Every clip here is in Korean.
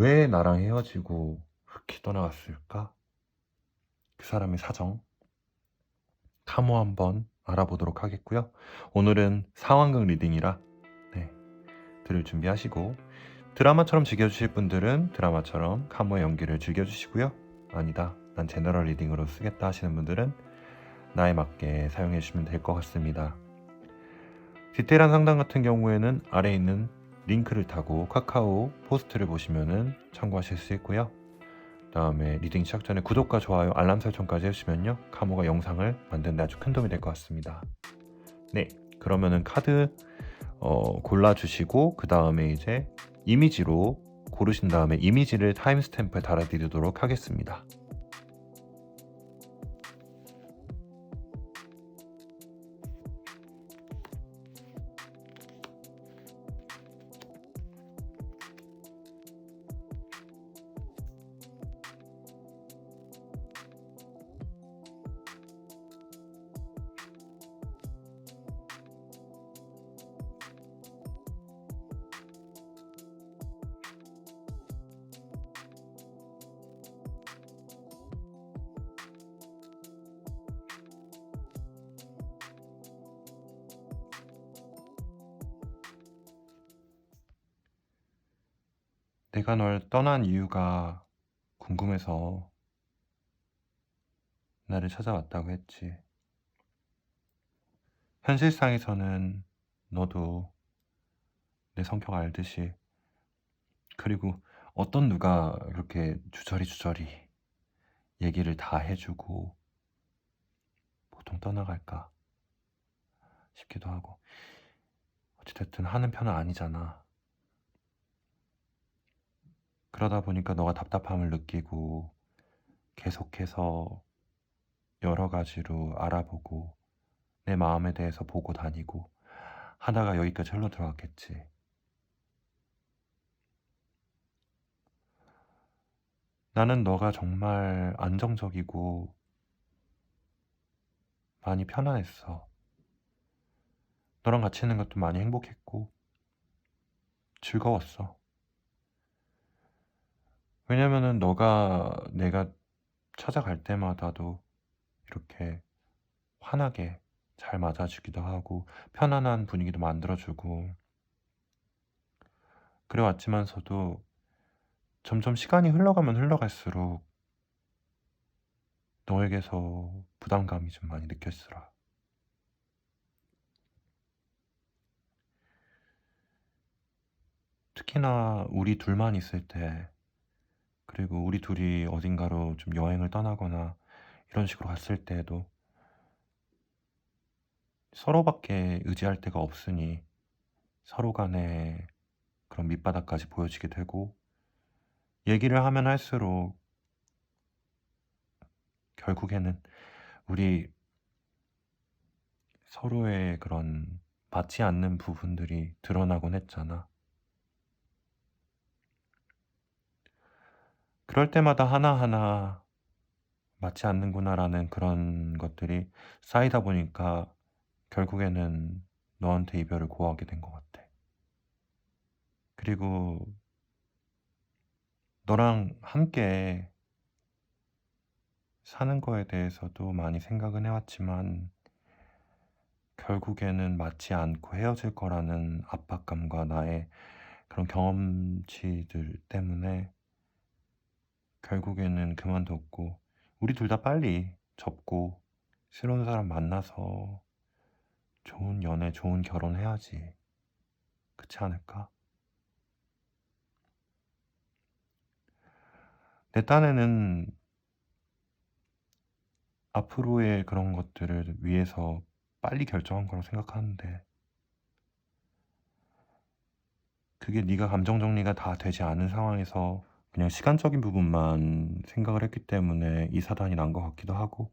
왜 나랑 헤어지고 그렇게 떠나갔을까? 그 사람의 사정. 카모 한번 알아보도록 하겠고요. 오늘은 상황극 리딩이라 네, 들을 준비하시고 드라마처럼 즐겨주실 분들은 드라마처럼 카모의 연기를 즐겨주시고요. 아니다, 난 제너럴 리딩으로 쓰겠다 하시는 분들은 나에 맞게 사용해 주시면 될 것 같습니다. 디테일한 상담 같은 경우에는 아래에 있는 링크를 타고 카카오 포스트를 보시면은 참고하실 수 있고요. 다음에 리딩 시작 전에 구독과 좋아요, 알람 설정까지 해주시면요. 카모가 영상을 만드는데 아주 큰 도움이 될 것 같습니다. 네, 그러면은 카드 어, 골라주시고 그 다음에 이제 이미지로 고르신 다음에 이미지를 타임스탬프에 달아드리도록 하겠습니다. 내가 널 떠난 이유가 궁금해서 나를 찾아왔다고 했지. 현실상에서는 너도 내 성격 알듯이 그리고 어떤 누가 그렇게 주저리 주저리 얘기를 다 해주고 보통 떠나갈까 싶기도 하고 어찌됐든 하는 편은 아니잖아. 그러다 보니까 너가 답답함을 느끼고 계속해서 여러 가지로 알아보고 내 마음에 대해서 보고 다니고 하다가 여기까지 흘러 들어왔겠지. 나는 너가 정말 안정적이고 많이 편안했어. 너랑 같이 있는 것도 많이 행복했고 즐거웠어. 왜냐면은 너가 내가 찾아갈 때마다도 이렇게 환하게 잘 맞아주기도 하고 편안한 분위기도 만들어주고 그래 왔지만서도 점점 시간이 흘러가면 흘러갈수록 너에게서 부담감이 좀 많이 느껴지더라. 특히나 우리 둘만 있을 때 그리고 우리 둘이 어딘가로 좀 여행을 떠나거나 이런 식으로 갔을 때에도 서로밖에 의지할 데가 없으니 서로 간에 그런 밑바닥까지 보여지게 되고 얘기를 하면 할수록 결국에는 우리 서로의 그런 맞지 않는 부분들이 드러나곤 했잖아. 그럴 때마다 하나하나 맞지 않는구나라는 그런 것들이 쌓이다 보니까 결국에는 너한테 이별을 고하게 된 것 같아. 그리고 너랑 함께 사는 거에 대해서도 많이 생각은 해왔지만 결국에는 맞지 않고 헤어질 거라는 압박감과 나의 그런 경험치들 때문에 결국에는 그만뒀고 우리 둘 다 빨리 접고 새로운 사람 만나서 좋은 연애, 좋은 결혼 해야지. 그렇지 않을까? 내 딴에는 앞으로의 그런 것들을 위해서 빨리 결정한 거라고 생각하는데 그게 네가 감정 정리가 다 되지 않은 상황에서 그냥 시간적인 부분만 생각을 했기 때문에 이 사단이 난 것 같기도 하고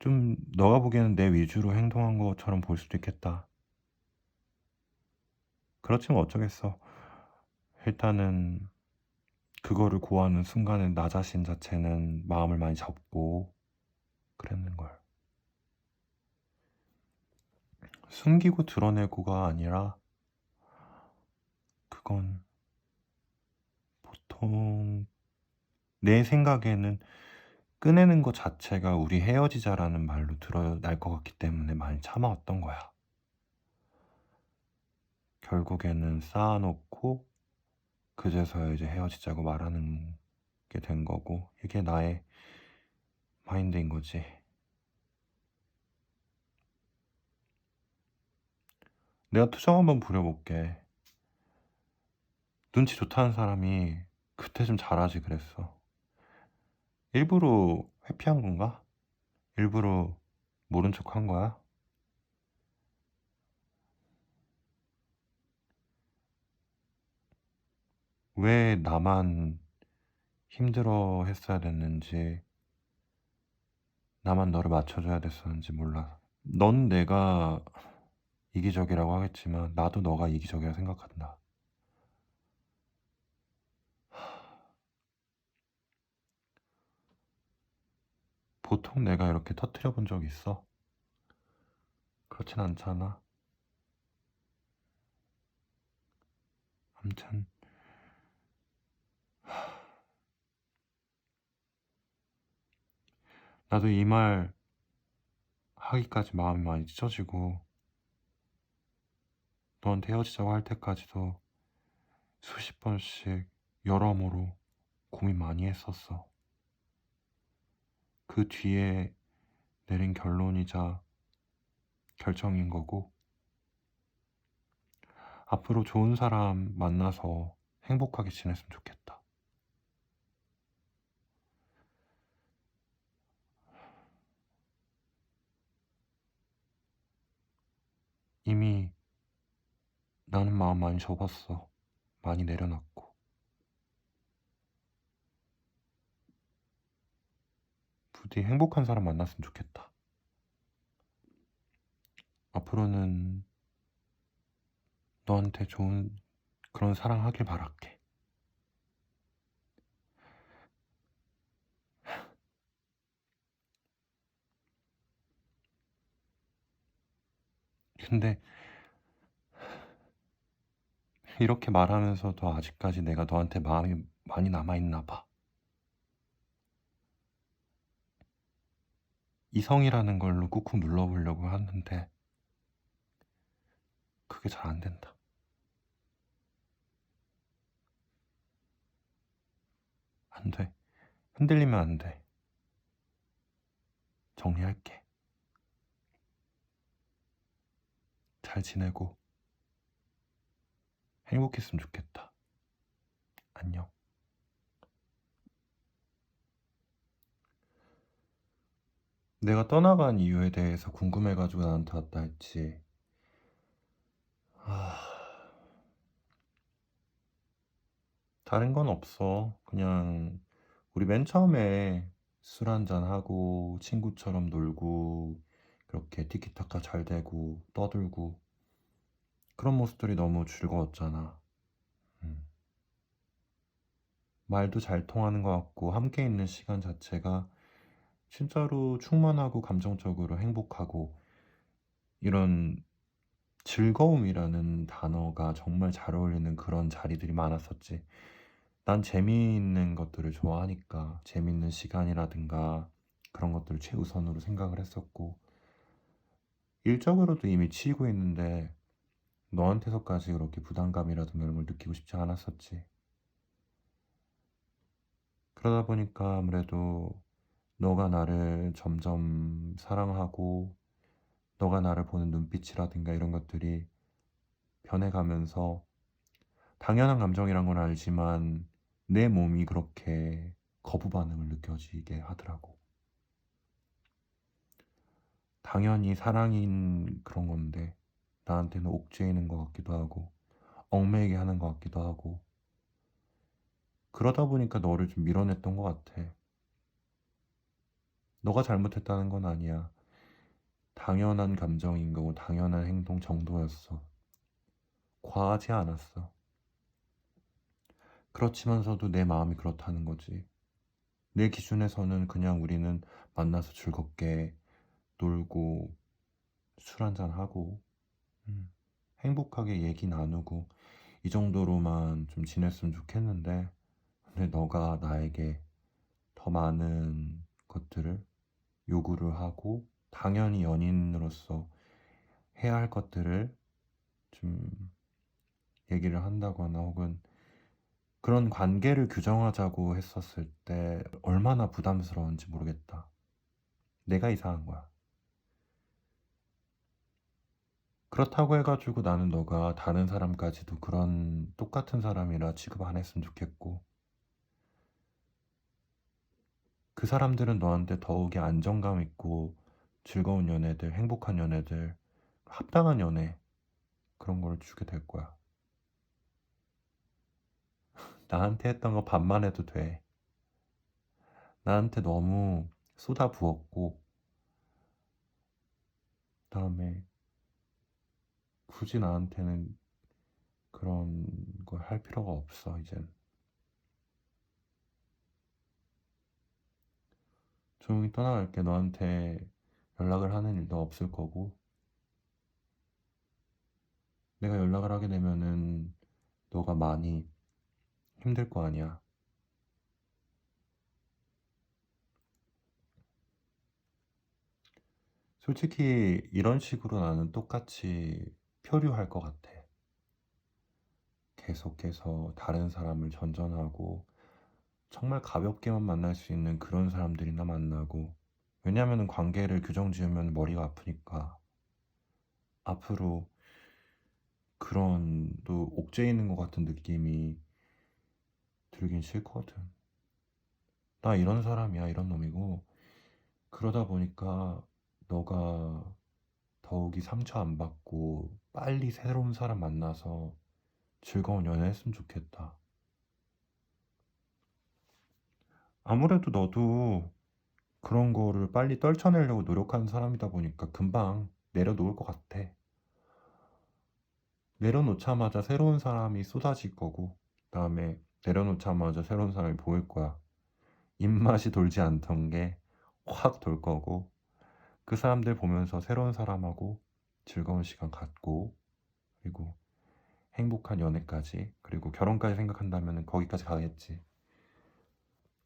좀 너가 보기에는 내 위주로 행동한 것처럼 보일 수도 있겠다. 그렇지만 어쩌겠어. 일단은 그거를 고하는 순간에 나 자신 자체는 마음을 많이 접고 그랬는 걸. 숨기고 드러내고가 아니라 그건 보통 내 생각에는 꺼내는 것 자체가 우리 헤어지자라는 말로 드러날 것 같기 때문에 많이 참아왔던 거야. 결국에는 쌓아놓고 그제서야 이제 헤어지자고 말하는 게 된 거고 이게 나의 마인드인 거지. 내가 투정 한번 부려볼게. 눈치 좋다는 사람이 그때 좀 잘하지 그랬어. 일부러 회피한 건가? 일부러 모른 척 한 거야? 왜 나만 힘들어 했어야 됐는지, 나만 너를 맞춰줘야 됐었는지 몰라. 넌 내가 이기적이라고 하겠지만, 나도 너가 이기적이라 생각한다. 보통 내가 이렇게 터트려 본 적 있어? 그렇진 않잖아. 암튼, 나도 이 말 하기까지 마음이 많이 찢어지고, 너한테 헤어지자고 할 때까지도 수십 번씩 여러모로 고민 많이 했었어. 그 뒤에 내린 결론이자 결정인 거고, 앞으로 좋은 사람 만나서 행복하게 지냈으면 좋겠다. 이미 나는 마음 많이 접었어. 많이 내려놨고. 부디 행복한 사람 만났으면 좋겠다. 앞으로는 너한테 좋은 그런 사랑하길 바랄게. 근데 이렇게 말하면서도 아직까지 내가 너한테 마음이 많이 남아있나 봐. 이성이라는 걸로 꾹꾹 눌러보려고 하는데 그게 잘 안 된다. 안 돼. 흔들리면 안 돼. 정리할게. 잘 지내고 행복했으면 좋겠다. 안녕. 내가 떠나간 이유에 대해서 궁금해가지고 나한테 왔다 했지. 아... 다른 건 없어. 그냥 우리 맨 처음에 술 한잔 하고 친구처럼 놀고 그렇게 티키타카 잘 되고 떠들고 그런 모습들이 너무 즐거웠잖아. 음. 말도 잘 통하는 것 같고 함께 있는 시간 자체가 진짜로 충만하고 감정적으로 행복하고 이런 즐거움이라는 단어가 정말 잘 어울리는 그런 자리들이 많았었지. 난 재미있는 것들을 좋아하니까 재미있는 시간이라든가 그런 것들을 최우선으로 생각을 했었고 일적으로도 이미 치이고 있는데 너한테서까지 그렇게 부담감이라든가 이런 걸 느끼고 싶지 않았었지. 그러다 보니까 아무래도 너가 나를 점점 사랑하고 너가 나를 보는 눈빛이라든가 이런 것들이 변해가면서 당연한 감정이란 건 알지만 내 몸이 그렇게 거부 반응을 느껴지게 하더라고. 당연히 사랑인 그런 건데 나한테는 옥죄이는 것 같기도 하고 얽매이게 하는 것 같기도 하고 그러다 보니까 너를 좀 밀어냈던 것 같아. 너가 잘못했다는 건 아니야. 당연한 감정인 거고 당연한 행동 정도였어. 과하지 않았어. 그렇지만서도 내 마음이 그렇다는 거지. 내 기준에서는 그냥 우리는 만나서 즐겁게 놀고 술 한잔하고 음, 행복하게 얘기 나누고 이 정도로만 좀 지냈으면 좋겠는데 근데 너가 나에게 더 많은 것들을 요구를 하고 당연히 연인으로서 해야 할 것들을 좀 얘기를 한다거나 혹은 그런 관계를 규정하자고 했었을 때 얼마나 부담스러운지 모르겠다. 내가 이상한 거야. 그렇다고 해가지고 나는 너가 다른 사람까지도 그런 똑같은 사람이라 취급 안 했으면 좋겠고, 그 사람들은 너한테 더욱이 안정감 있고 즐거운 연애들, 행복한 연애들, 합당한 연애, 그런 걸 주게 될 거야. 나한테 했던 거 반만 해도 돼. 나한테 너무 쏟아 부었고, 다음에 굳이 나한테는 그런 걸 할 필요가 없어, 이젠. 조용히 떠나갈게. 너한테 연락을 하는 일도 없을 거고, 내가 연락을 하게 되면은 너가 많이 힘들 거 아니야. 솔직히 이런 식으로 나는 똑같이 표류할 것 같아. 계속해서 다른 사람을 전전하고 정말 가볍게만 만날 수 있는 그런 사람들이나 만나고 왜냐하면 관계를 규정 지으면 머리가 아프니까 앞으로 그런 또 옥죄 있는 것 같은 느낌이 들긴 싫거든. 나 이런 사람이야, 이런 놈이고 그러다 보니까 너가 더욱이 상처 안 받고 빨리 새로운 사람 만나서 즐거운 연애 했으면 좋겠다. 아무래도 너도 그런 거를 빨리 떨쳐내려고 노력하는 사람이다 보니까 금방 내려놓을 것 같아. 내려놓자마자 새로운 사람이 쏟아질 거고, 다음에 내려놓자마자 새로운 사람이 보일 거야. 입맛이 돌지 않던 게 확 돌 거고, 그 사람들 보면서 새로운 사람하고 즐거운 시간 갖고, 그리고 행복한 연애까지, 그리고 결혼까지 생각한다면 거기까지 가겠지.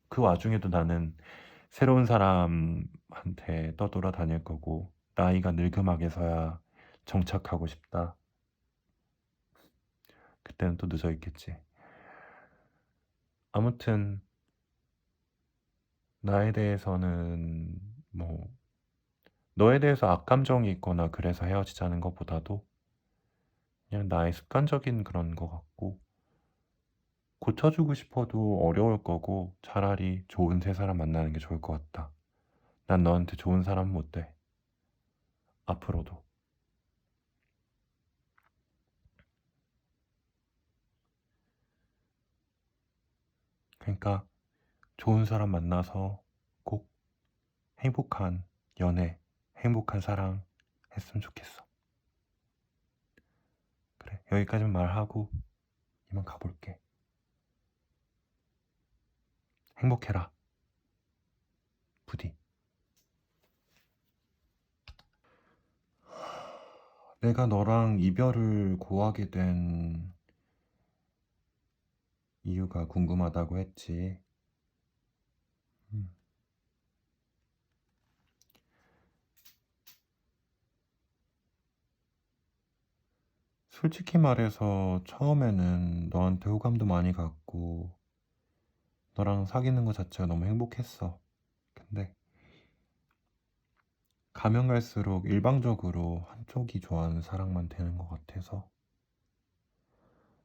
그 와중에도 나는 새로운 사람한테 떠돌아 다닐 거고, 나이가 늙음하게서야 정착하고 싶다. 그때는 또 늦어 있겠지. 아무튼, 나에 대해서는 뭐, 너에 대해서 악감정이 있거나 그래서 헤어지자는 것보다도 그냥 나의 습관적인 그런 것 같고, 고쳐주고 싶어도 어려울 거고, 차라리 좋은 새 사람 만나는 게 좋을 것 같다. 난 너한테 좋은 사람 못 돼. 앞으로도. 그러니까 좋은 사람 만나서 꼭 행복한 연애, 행복한 사랑 했으면 좋겠어. 그래, 여기까지만 말하고 이만 가볼게. 행복해라. 부디. 내가 너랑 이별을 고하게 된 이유가 궁금하다고 했지. 음. 솔직히 말해서 처음에는 너한테 호감도 많이 갖고 너랑 사귀는 것 자체가 너무 행복했어. 근데 가면 갈수록 일방적으로 한쪽이 좋아하는 사랑만 되는 것 같아서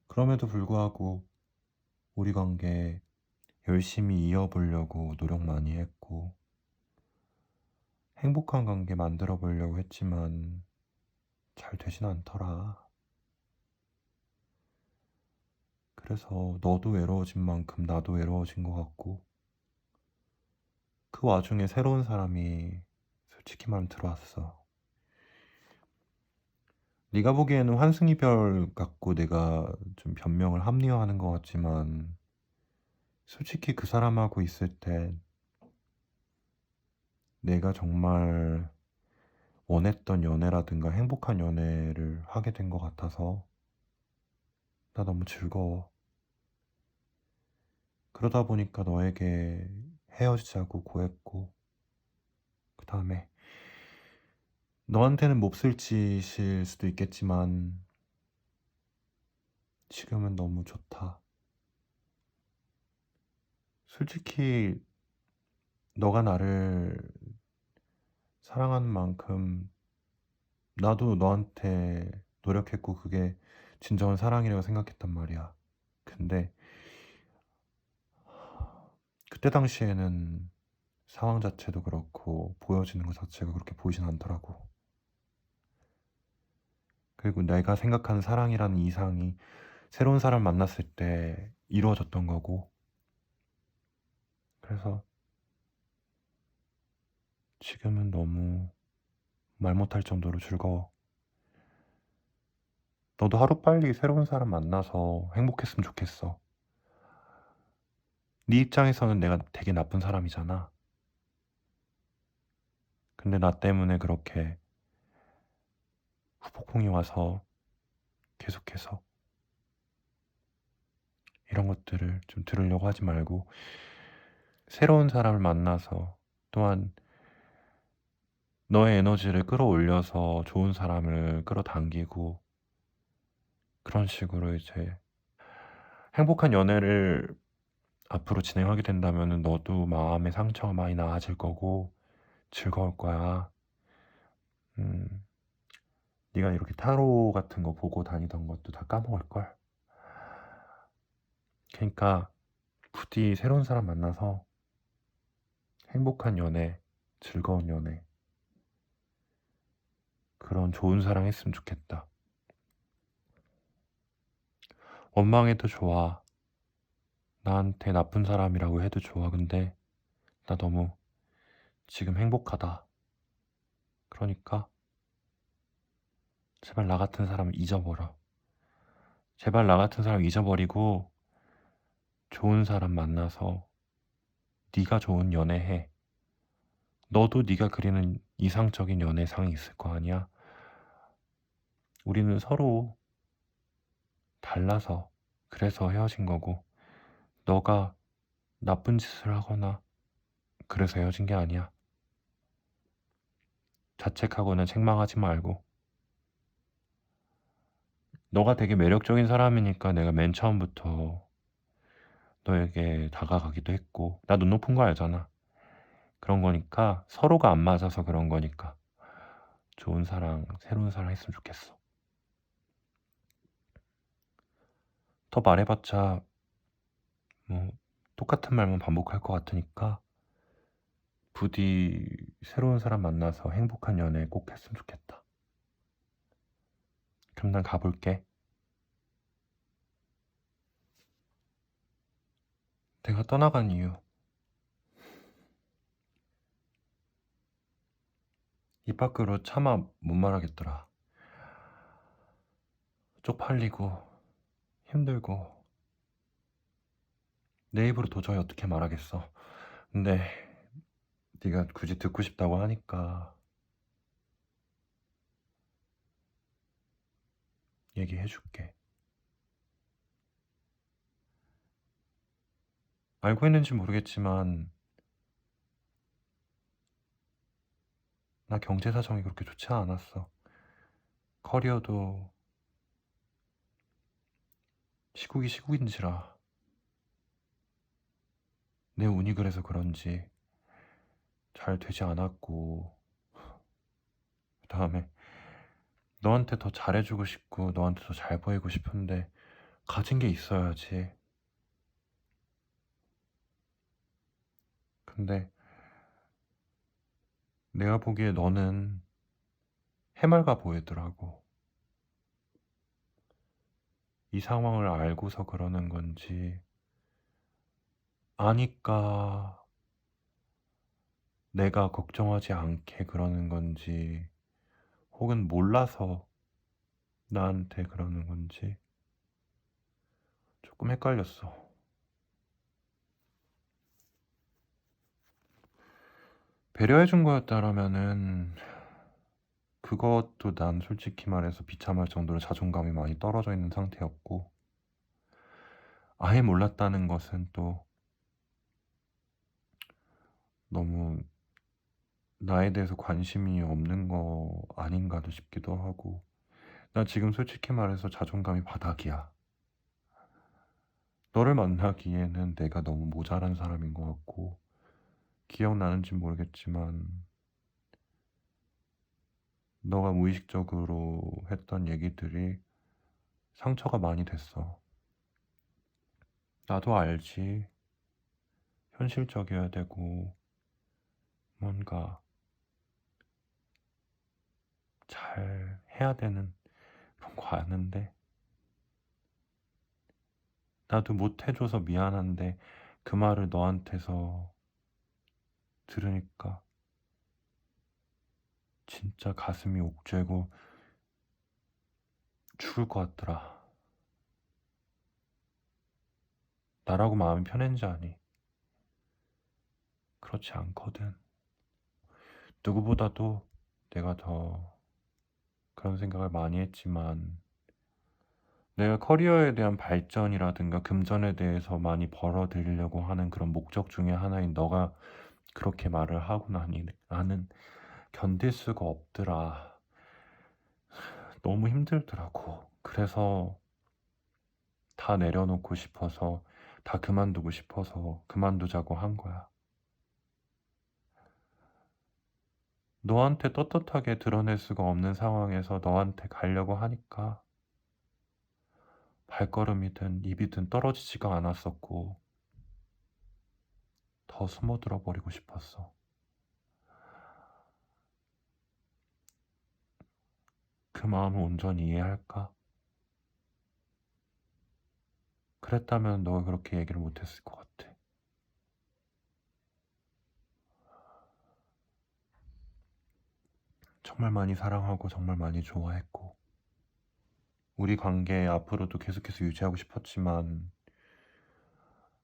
그럼에도 불구하고 우리 관계 열심히 이어보려고 노력 많이 했고 행복한 관계 만들어 보려고 했지만 잘 되진 않더라. 그래서 너도 외로워진 만큼 나도 외로워진 것 같고 그 와중에 새로운 사람이 솔직히 말하면 들어왔어. 네가 보기에는 환승이별 같고 내가 좀 변명을 합리화하는 것 같지만 솔직히 그 사람하고 있을 때 내가 정말 원했던 연애라든가 행복한 연애를 하게 된 것 같아서 나 너무 즐거워. 그러다 보니까 너에게 헤어지자고 고했고 그 다음에 너한테는 몹쓸 짓일 수도 있겠지만 지금은 너무 좋다. 솔직히 너가 나를 사랑하는 만큼 나도 너한테 노력했고 그게 진정한 사랑이라고 생각했단 말이야. 근데 그때 당시에는 상황 자체도 그렇고 보여지는 것 자체가 그렇게 보이진 않더라고. 그리고 내가 생각하는 사랑이라는 이상이 새로운 사람 만났을 때 이루어졌던 거고. 그래서 지금은 너무 말 못할 정도로 즐거워. 너도 하루빨리 새로운 사람 만나서 행복했으면 좋겠어. 네 입장에서는 내가 되게 나쁜 사람이잖아. 근데 나 때문에 그렇게 후폭풍이 와서 계속해서 이런 것들을 좀 들으려고 하지 말고 새로운 사람을 만나서 또한 너의 에너지를 끌어올려서 좋은 사람을 끌어당기고 그런 식으로 이제 행복한 연애를 앞으로 진행하게 된다면 너도 마음의 상처가 많이 나아질 거고 즐거울 거야. 음, 네가 이렇게 타로 같은 거 보고 다니던 것도 다 까먹을 걸. 그러니까 부디 새로운 사람 만나서 행복한 연애, 즐거운 연애, 그런 좋은 사랑 했으면 좋겠다. 원망해도 좋아. 나한테 나쁜 사람이라고 해도 좋아. 근데 나 너무 지금 행복하다. 그러니까 제발 나 같은 사람 잊어버려. 제발 나 같은 사람 잊어버리고 좋은 사람 만나서 네가 좋은 연애해. 너도 네가 그리는 이상적인 연애상이 있을 거 아니야. 우리는 서로 달라서 그래서 헤어진 거고 너가 나쁜 짓을 하거나 그래서 헤어진 게 아니야. 자책하거나 책망하지 말고 너가 되게 매력적인 사람이니까 내가 맨 처음부터 너에게 다가가기도 했고 나 눈 높은 거 알잖아. 그런 거니까 서로가 안 맞아서 그런 거니까 좋은 사랑, 새로운 사랑 했으면 좋겠어. 더 말해봤자 뭐 똑같은 말만 반복할 것 같으니까 부디 새로운 사람 만나서 행복한 연애 꼭 했으면 좋겠다. 그럼 난 가볼게. 내가 떠나간 이유. 입 밖으로 차마 못 말하겠더라. 쪽팔리고 힘들고 내 입으로 도저히 어떻게 말하겠어. 근데 네가 굳이 듣고 싶다고 하니까 얘기해 줄게. 알고 있는지 모르겠지만 나 경제 사정이 그렇게 좋지 않았어. 커리어도 시국이 시국인지라 내 운이 그래서 그런지 잘 되지 않았고 그 다음에 너한테 더 잘해주고 싶고 너한테 더 잘 보이고 싶은데 가진 게 있어야지. 근데 내가 보기에 너는 해맑아 보이더라고. 이 상황을 알고서 그러는 건지, 아니까 내가 걱정하지 않게 그러는 건지, 혹은 몰라서 나한테 그러는 건지, 조금 헷갈렸어. 배려해 준 거였다라면은, 그것도 난 솔직히 말해서 비참할 정도로 자존감이 많이 떨어져 있는 상태였고, 아예 몰랐다는 것은 또 너무 나에 대해서 관심이 없는 거 아닌가도 싶기도 하고, 나 지금 솔직히 말해서 자존감이 바닥이야. 너를 만나기에는 내가 너무 모자란 사람인 것 같고, 기억나는지 모르겠지만, 너가 무의식적으로 했던 얘기들이 상처가 많이 됐어. 나도 알지. 현실적이어야 되고, 뭔가 잘 해야 되는 거 아는데, 나도 못 해줘서 미안한데, 그 말을 너한테서 들으니까, 진짜 가슴이 옥죄고 죽을 것 같더라. 나라고 마음이 편한지 아니? 그렇지 않거든. 누구보다도 내가 더 그런 생각을 많이 했지만, 내가 커리어에 대한 발전이라든가 금전에 대해서 많이 벌어들이려고 하는 그런 목적 중에 하나인 너가 그렇게 말을 하고 나니 나는 견딜 수가 없더라. 너무 힘들더라고. 그래서 다 내려놓고 싶어서, 다 그만두고 싶어서 그만두자고 한 거야. 너한테 떳떳하게 드러낼 수가 없는 상황에서 너한테 가려고 하니까 발걸음이든 입이든 떨어지지가 않았었고 더 숨어들어 버리고 싶었어. 그 마음을 온전히 이해할까? 그랬다면 너가 그렇게 얘기를 못했을 것 같아. 정말 많이 사랑하고 정말 많이 좋아했고 우리 관계 앞으로도 계속해서 유지하고 싶었지만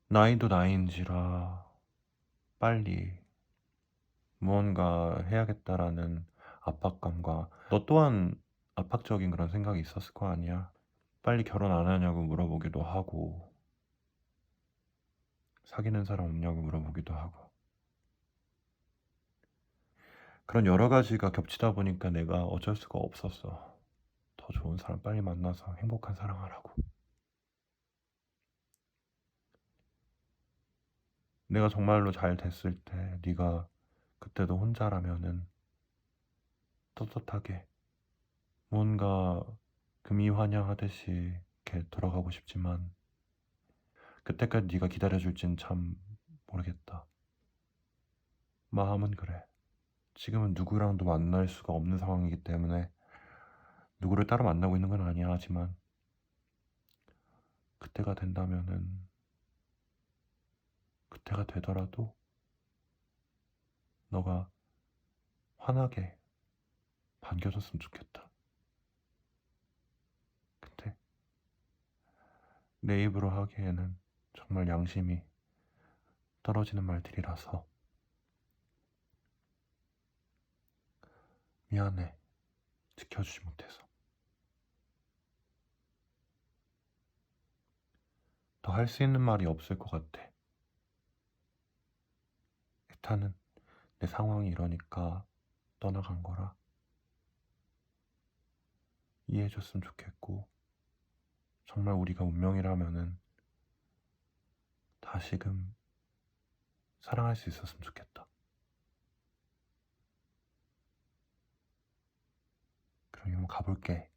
나이도 나이인지라 빨리 무언가 해야겠다라는 압박감과 너 또한 압박적인 그런 생각이 있었을 거 아니야. 빨리 결혼 안 하냐고 물어보기도 하고 사귀는 사람 없냐고 물어보기도 하고 그런 여러 가지가 겹치다 보니까 내가 어쩔 수가 없었어. 더 좋은 사람 빨리 만나서 행복한 사랑하라고. 내가 정말로 잘 됐을 때 네가 그때도 혼자라면은 떳떳하게 뭔가 금이 환영하듯이 이렇게 돌아가고 싶지만 그때까지 네가 기다려줄진 참 모르겠다. 마음은 그래. 지금은 누구랑도 만날 수가 없는 상황이기 때문에 누구를 따로 만나고 있는 건 아니야 하지만 그때가 된다면은 그때가 되더라도 너가 환하게 반겨줬으면 좋겠다. 근데 내 입으로 하기에는 정말 양심이 떨어지는 말들이라서 미안해. 지켜주지 못해서. 더 할 수 있는 말이 없을 것 같아. 일단은 내 상황이 이러니까 떠나간 거라. 이해해줬으면 좋겠고, 정말 우리가 운명이라면은 다시금 사랑할 수 있었으면 좋겠다. 그럼 이만 가볼게.